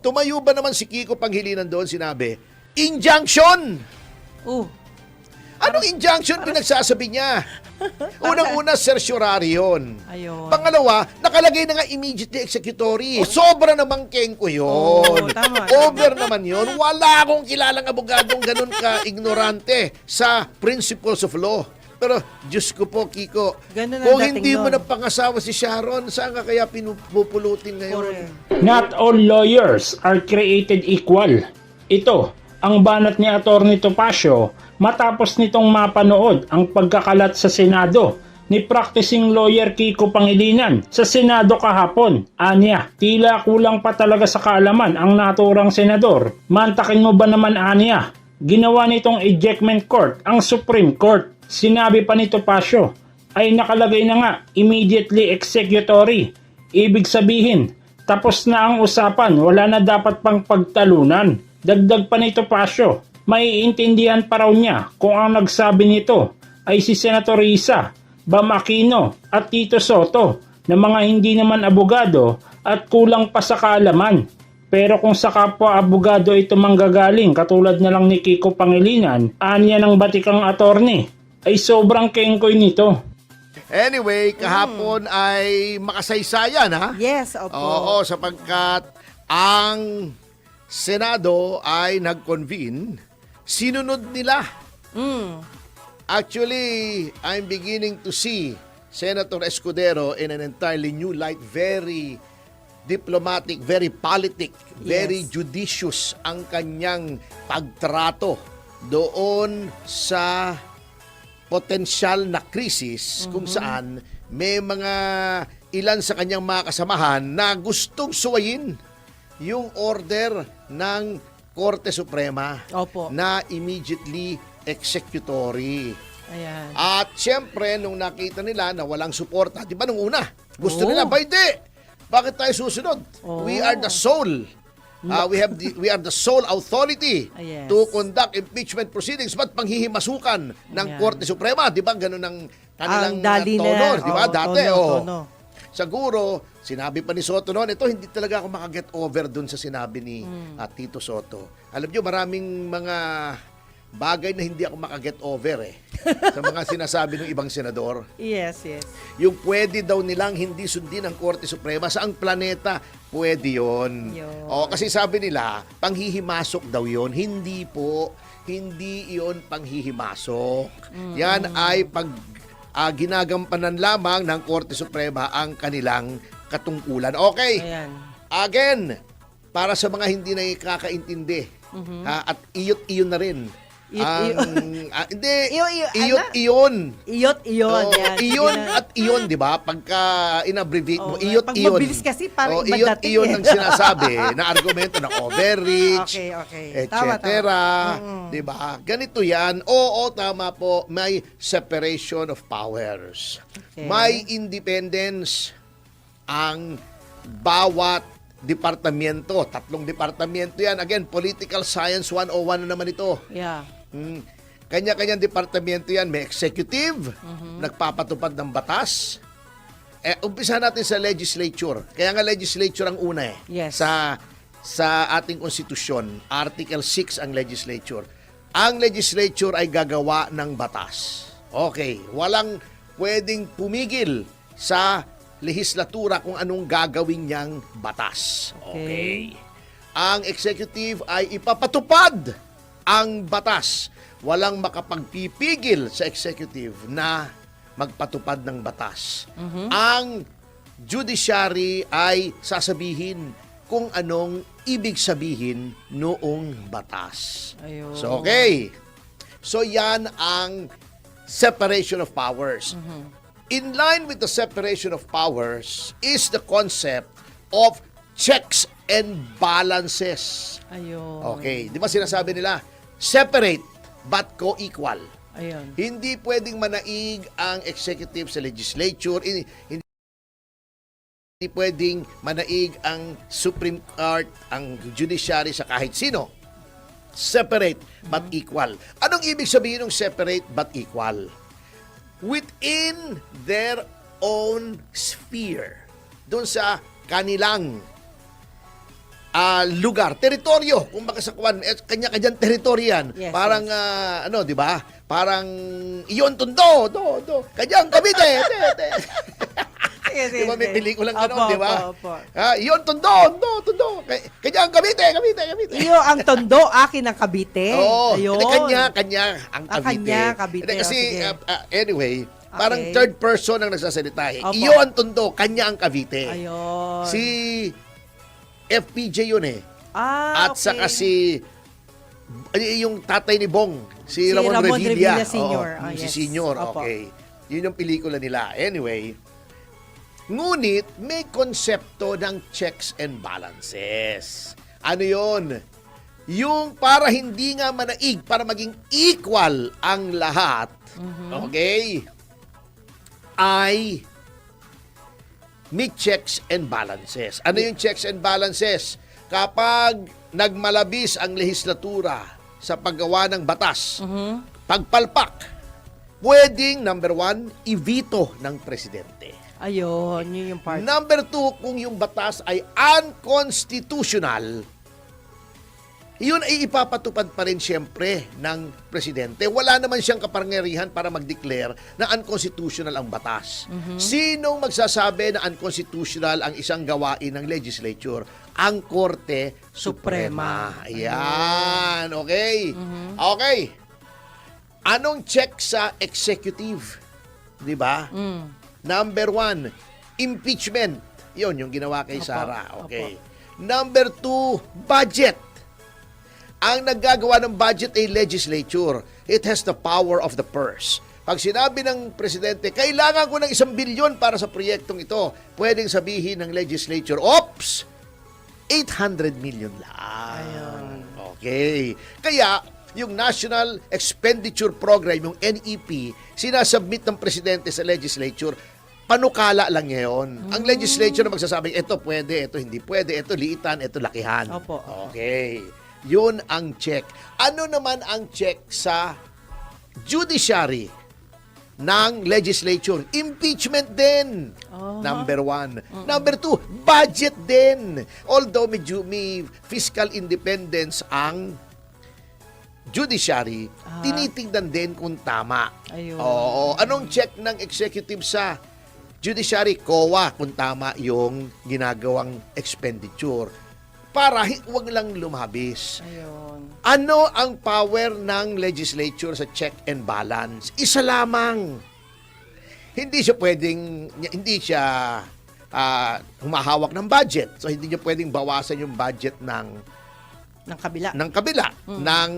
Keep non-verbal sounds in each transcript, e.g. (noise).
tumayo ba naman si Kiko Panghilinan doon, sinabi, injunction! Oh, Anong injunction pinagsasabi niya? (laughs) Unang-una, certiorari yun. ayun. Pangalawa, nakalagay na nga immediately executory. Sobra namang kengko yun. Oo, tama, Over naman yun. Wala akong kilalang abogadong ganun ka-ignorante sa principles of law. Pero, Diyos ko po, Kiko, Ganun ang kung hindi mo nun. na pangasawa si Sharon, saan ka kaya pinupulutin ngayon? Not all lawyers are created equal. Ito, ang banat ni Atty. Topacio matapos nitong mapanood ang pagkakalat sa Senado ni practicing lawyer Kiko Pangilinan sa Senado kahapon. Anya, tila kulang pa talaga sa kaalaman ang naturang senador. Mantakin mo ba naman Anya? Ginawa nitong ejectment court ang Supreme Court. Sinabi pa ni Topacio ay nakalagay na nga immediately executory. Ibig sabihin, tapos na ang usapan, wala na dapat pang pagtalunan. Dagdag pa nito Pasyo, maiintindihan pa raw niya kung ang nagsabi nito ay si Senator Risa, Bam Aquino at Tito Soto na mga hindi naman abogado at kulang pa sa kaalaman. Pero kung sa kapwa abogado ito manggagaling katulad na lang ni Kiko Pangilinan, anya ng batikang attorney, ay sobrang kengkoy nito. Anyway, kahapon ay makasaysayan, ha? Yes, opo. Oo, sapagkat ang Senado ay nag-convene, sinunod nila. Mm. Actually, I'm beginning to see Senator Escudero in an entirely new light, very diplomatic, very politic, very Yes. judicious ang kanyang pagtrato doon sa potensyal na krisis kung saan may mga ilan sa kanyang mga kasamahan na gustong suwayin yung order ng Korte Suprema Opo. na immediately executory. Ayan. At syempre, nung nakita nila na walang suporta, di ba nung una, gusto Oo. nila, ba hindi? Bakit tayo susunod? Oo. We are the sole. Uh, we have the, we are the sole authority Ah, yes. to conduct impeachment proceedings. Ba't panghihimasukan ng Ayan. Korte Suprema? Di ba ganun ang kanilang Ang dali uh, tono? Di ba? Oo, Dati, tono, oh. tono. Siguro, sinabi pa ni Soto noon, ito hindi talaga ako makaget over dun sa sinabi ni Hmm. ah, Tito Soto. Alam nyo, maraming mga bagay na hindi ako makaget over eh. (laughs) sa mga sinasabi ng ibang senador. Yes, yes. Yung pwede daw nilang hindi sundin ang Korte Suprema sa ang planeta, pwede yon. O, kasi sabi nila, panghihimasok daw yon Hindi po, hindi yon panghihimasok. Yan ay pag ah, ginagampanan lamang ng Korte Suprema ang kanilang katungkulan. Okay, Ayan. again, para sa mga hindi nakakaintindi, ha, at iyot-iyon na rin. Iyot- ang, ah, hindi, Iyo- iyo- ano? iyot-iyon. Iyot, iyon. Oo, yan. iyon at iyon, di ba? Pagka in-abbreviate mo, Oo, iyot pag iyon. mabilis kasi parang Oo, iba iyot dating iyon eh. ang sinasabi (laughs) na argumento ng overreach, Okay, okay. etc. Tama. Mm-mm. Di ba? Ganito yan. Oo, tama po. May separation of powers. Okay. May independence ang bawat departamento. Tatlong departamento yan. Again, political science 101 na naman ito. Yeah. Hmm. Kanya-kanyang departamento yan. May executive, Mhm. nagpapatupad ng batas. Eh, umpisa natin sa legislature. Kaya nga legislature ang una eh. Yes. Sa, sa ating konstitusyon, Article 6 ang legislature. Ang legislature ay gagawa ng batas. Okay, walang pwedeng pumigil sa lehislatura kung anong gagawin niyang batas. Okay. Ang executive ay ipapatupad ang batas. Walang makapagpipigil sa executive na magpatupad ng batas. Ang judiciary ay sasabihin kung anong ibig sabihin noong batas. Ayun. So, okay. So, yan ang separation of powers. In line with the separation of powers is the concept of checks and balances. Ayun. Okay, di ba sinasabi nila, separate but co-equal. Ayun. Hindi pwedeng manaig ang executive sa legislature, hindi, hindi pwedeng manaig ang Supreme Court, ang judiciary sa kahit sino. Separate but equal. Anong ibig sabihin ng separate but equal? Within their own sphere. Doon sa kanilang ah, lugar, teritoryo, kung baka sa kwan, eh, kanya-kanyang teritoryo yan. Yes, Parang, yes. ah, ano, di ba? Parang, iyon tundo, do, do, kanyang Cavite, te, te. Sige, Di ba may pelikulang Opo, gano'n, di ba? opo, opo. Ah, iyon tundo, do, tundo, kay- kanyang Cavite, Cavite, Cavite. Iyo ang tondo, akin ang Cavite. Oo. Ayun. Hindi, kanya, kanya ang Ah, Cavite. kanya, Cavite. Hindi, kasi, Oh, uh, uh, anyway, parang Okay. third person ang nagsasalita. Eh. Opo. Iyo ang tundo, kanya ang Cavite. Ayun. Si FPJ yun eh. ah, At okay. saka si yung tatay ni Bong, si, Si Ramon, Ramon Revilla. Revilla Sr. Oo, Ah, si yes. Senior, Opo. okay. Yun yung pelikula nila. Anyway, ngunit may konsepto ng checks and balances. Ano yun? Yung para hindi nga manaig, para maging equal ang lahat, okay, ay may checks and balances. Ano yung checks and balances? Kapag nagmalabis ang lehislatura sa paggawa ng batas, pagpalpak, pwedeng, number one, i-veto ng presidente. Ayun, yun yung part. Number two, kung yung batas ay unconstitutional, yun ay ipapatupad pa rin siyempre ng presidente. Wala naman siyang kapangyarihan para mag-declare na unconstitutional ang batas. Sinong magsasabi na unconstitutional ang isang gawain ng legislature? Ang Korte Suprema. Suprema. Ayan, okay. Okay. Anong check sa executive? Di ba? Mm. Number one, impeachment. Yon yung ginawa kay Sara. Okay. Number two, budget. Ang naggagawa ng budget ay legislature. It has the power of the purse. Pag sinabi ng presidente, kailangan ko ng isang bilyon para sa proyektong ito, pwedeng sabihin ng legislature, Ops! 800 million lang. Ayun. Okay. Kaya, yung National Expenditure Program, yung NEP, sinasubmit ng presidente sa legislature, panukala lang ngayon. Ang legislature na magsasabing, ito pwede, ito hindi pwede, ito liitan, ito lakihan. Opo. Okay. Yun ang check. Ano naman ang check sa judiciary ng legislature? Impeachment din. Aha. Number one. Number two, budget din. Although may, may fiscal independence ang judiciary, Ah. tinitingnan din kung tama. Ayun. Oo. Anong check ng executive sa judiciary? COA kung tama yung ginagawang expenditure. Para hi- wag lang lumabis. Ayun. Ano ang power ng legislature sa check and balance? Isa lamang. Hindi siya pwedeng, hindi siya ah, humahawak ng budget. So, hindi niya pwedeng bawasan yung budget ng, Ng kabila. ng kabila, ng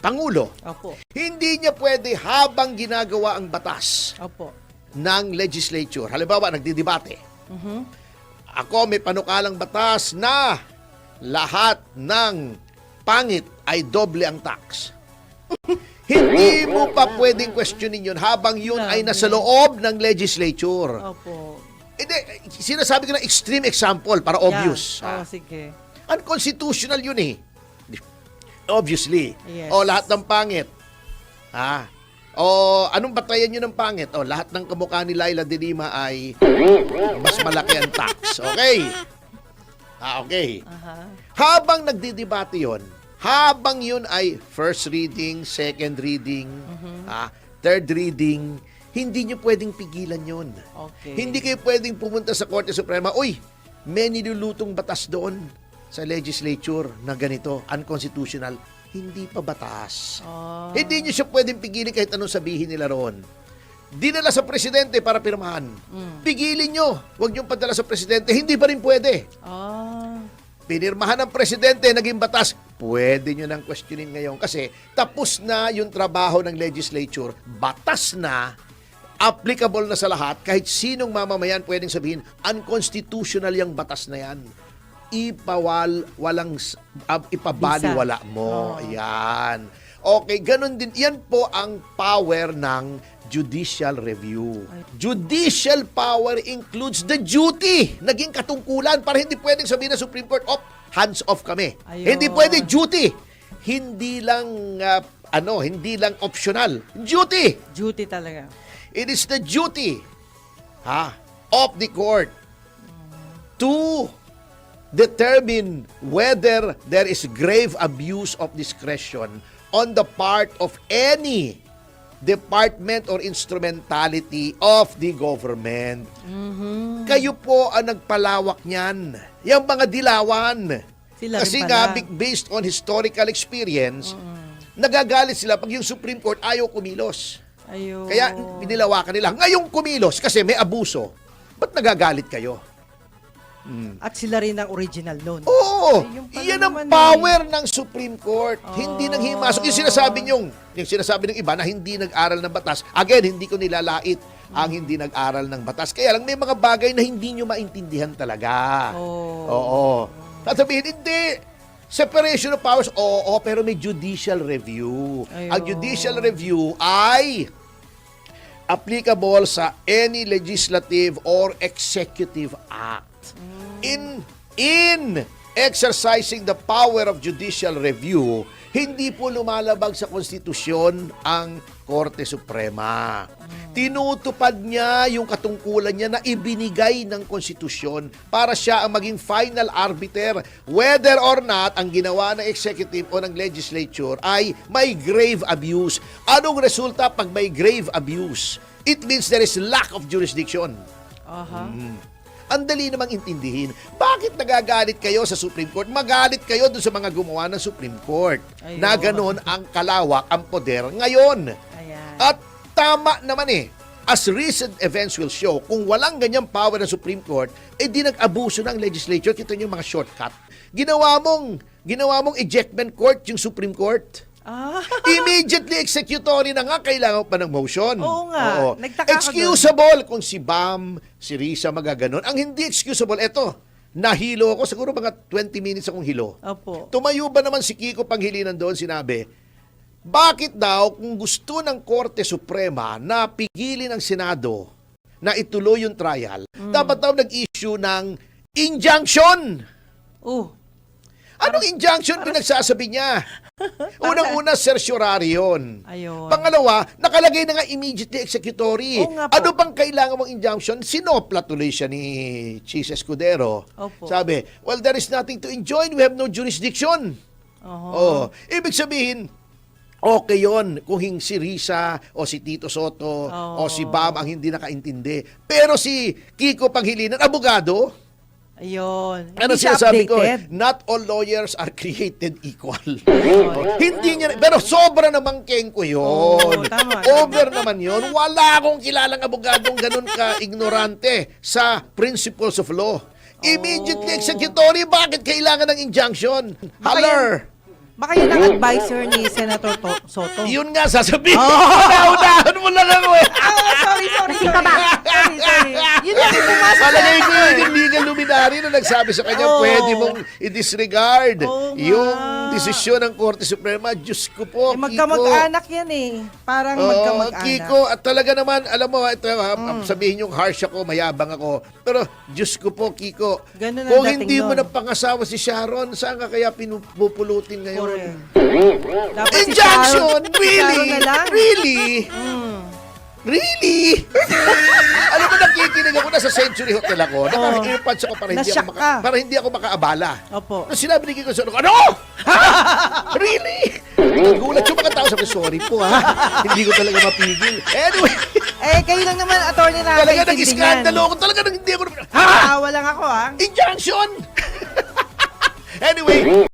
Pangulo. Opo. Hindi niya pwede habang ginagawa ang batas Opo. ng legislature. Halimbawa, nagdidebate. Mhm. Ako may panukalang batas na lahat ng pangit ay doble ang tax. Hindi mo pa pwedeng questionin yun habang yun ay nasa loob ng legislature. Opo. Hindi, sinasabi ko na extreme example para obvious. Yeah. ah. Oh, sige. Unconstitutional yun eh. Obviously. Yes. O lahat ng pangit. Ha? O anong batayan nyo ng pangit? O lahat ng kamukha ni Laila de Lima ay mas malaki ang tax. Okay? Ah, okay. Aha. Habang nagdidebate yon, habang yun ay first reading, second reading, ah, third reading, hindi nyo pwedeng pigilan yon. Okay. Hindi kayo pwedeng pumunta sa Korte Suprema, uy, may nilulutong batas doon sa legislature na ganito, unconstitutional. Hindi pa batas. Ah. Hindi nyo siya pwedeng pigilin kahit anong sabihin nila roon. Dinala sa presidente para pirmahan. Pigilin nyo. Huwag nyo padala sa presidente. Hindi pa rin pwede. Ah. Pinirmahan ng presidente, naging batas. Pwede nyo nang questionin ngayon kasi tapos na yung trabaho ng legislature. Batas na, applicable na sa lahat. Kahit sinong mamamayan pwedeng sabihin, unconstitutional yung batas na yan. Ipawal, walang, ab- ipabaliwala mo. Oh. Yan. Okay, ganun din. Yan po ang power ng judicial review. Judicial power includes the duty. Naging katungkulan para hindi pwedeng sabihin ng Supreme Court, op, hands off kami. Ayun. Hindi pwede duty. Hindi lang ah, ano, hindi lang optional. Duty. Duty talaga. It is the duty ha, of the court to determine whether there is grave abuse of discretion on the part of any department or instrumentality of the government. Kayo po ang nagpalawak niyan. Yung mga dilawan. Sila Kasi nga, based on historical experience, nagagalit sila pag yung Supreme Court ayaw kumilos. Ayun. Kaya binilawakan nila. Ngayong kumilos kasi may abuso. Ba't nagagalit kayo? At sila rin ang original nun. Oo, Ay, yung pala iyan ang naman power ng Supreme Court. Oh. Hindi nang himasok. Yung sinasabi niyong, yung sinasabi ng iba na hindi nag-aral ng batas. Again, hindi ko nilalait ang hindi nag-aral ng batas. Kaya lang may mga bagay na hindi niyo maintindihan talaga. Oh. Oo. Sasabihin, hindi. Separation of powers, oo, pero may judicial review. Ayun. Ang judicial review ay applicable sa any legislative or executive act. In in exercising the power of judicial review, hindi po lumalabag sa konstitusyon ang Korte Suprema. Tinutupad niya yung katungkulan niya na ibinigay ng konstitusyon para siya ang maging final arbiter whether or not ang ginawa ng executive o ng legislature ay may grave abuse. Anong resulta pag may grave abuse? It means there is lack of jurisdiction. Aha. Ang dali namang intindihin. Bakit nagagalit kayo sa Supreme Court? Magalit kayo dun sa mga gumawa ng Supreme Court. Ayun. Na ganon ang kalawak, ang poder ngayon. Ayan. At tama naman eh. As recent events will show, kung walang ganyang power ng Supreme Court, eh di nag-abuso ng legislature. Kita niyo yung mga shortcut. Ginawa mong, ginawa mong ejectment court yung Supreme Court. Ah, Immediately executory na nga, kailangan pa ng motion. Oo nga. Nagtaka ako Excusable kung si Bam, si Risa magaganon. Ang hindi excusable, eto, nahilo ako, siguro mga 20 minutes akong hilo. opo. Tumayo ba naman si Kiko Panghilinan doon, sinabi, bakit daw kung gusto ng Korte Suprema na pigilin ng Senado na ituloy yung trial, Mm. dapat daw nag-issue ng injunction. Oh, Anong injunction pinagsasabi niya? (laughs) Unang-una, certiorarion. ayun. Pangalawa, nakalagay na nga immediately executory. Oo nga po. Ano bang kailangan mong injunction? Sinopla tuloy siya ni Chis Escudero. Opo. Sabi, well, there is nothing to enjoin. We have no jurisdiction. Oho. Oh, ibig sabihin, okay yon kung hing si Risa o si Tito Soto o Oo. si Bam ang hindi nakaintindi. Pero si Kiko Panghilinan, abogado, Ayun. ano siya sinasabi ko? updated. Not all lawyers are created equal. (laughs) Hindi niya, pero sobra namang kengko yun. Oo, tama. Over naman yun. Wala akong kilalang abogadong ganun ka-ignorante sa principles of law. Immediately executory, bakit kailangan ng injunction? Haller! Baka yun ang advisor ni Senator To- Soto. Yun nga, sasabihin. Oh. (laughs) Naunahan mo lang ako eh. Ah, (laughs) sorry, sorry, sorry. sorry, sorry. Pumasok ko utak yung legal luminary na nagsabi sa kanya, Oo. pwede mong i-disregard Oo nga. yung desisyon ng Korte Suprema. Diyos ko po, Eh, magkamag-anak yan eh. Parang Oo, magkamag-anak. Kiko, at talaga naman, alam mo, ito, ha, Mm. sabihin yung harsh ako, mayabang ako. Pero, Diyos ko po, Kiko, Ganun ang kung dating hindi mo nun. na pangasawa si Sharon, saan ka kaya pinupulutin ngayon? Correct. Dapat si Injunction! Sharon- si really? Sharon na lang. Really? Mm. Really? (laughs) Alam mo, nakikinig ako na sa Century Hotel ako. Naka-earpods ako para hindi, ako, maka, ka. para hindi ako makaabala. Opo. Nung sinabi ni Kiko Sono, ano? Ha? (laughs) really? Nagulat yung mga tao. Sabi, sorry po ha. hindi ko talaga mapigil. Anyway, Eh, kayo lang naman, attorney na talaga nag-iskandalo ako. Talaga nang hindi ako... Ha? Naawa lang ako, ah. Injunction! (laughs) anyway,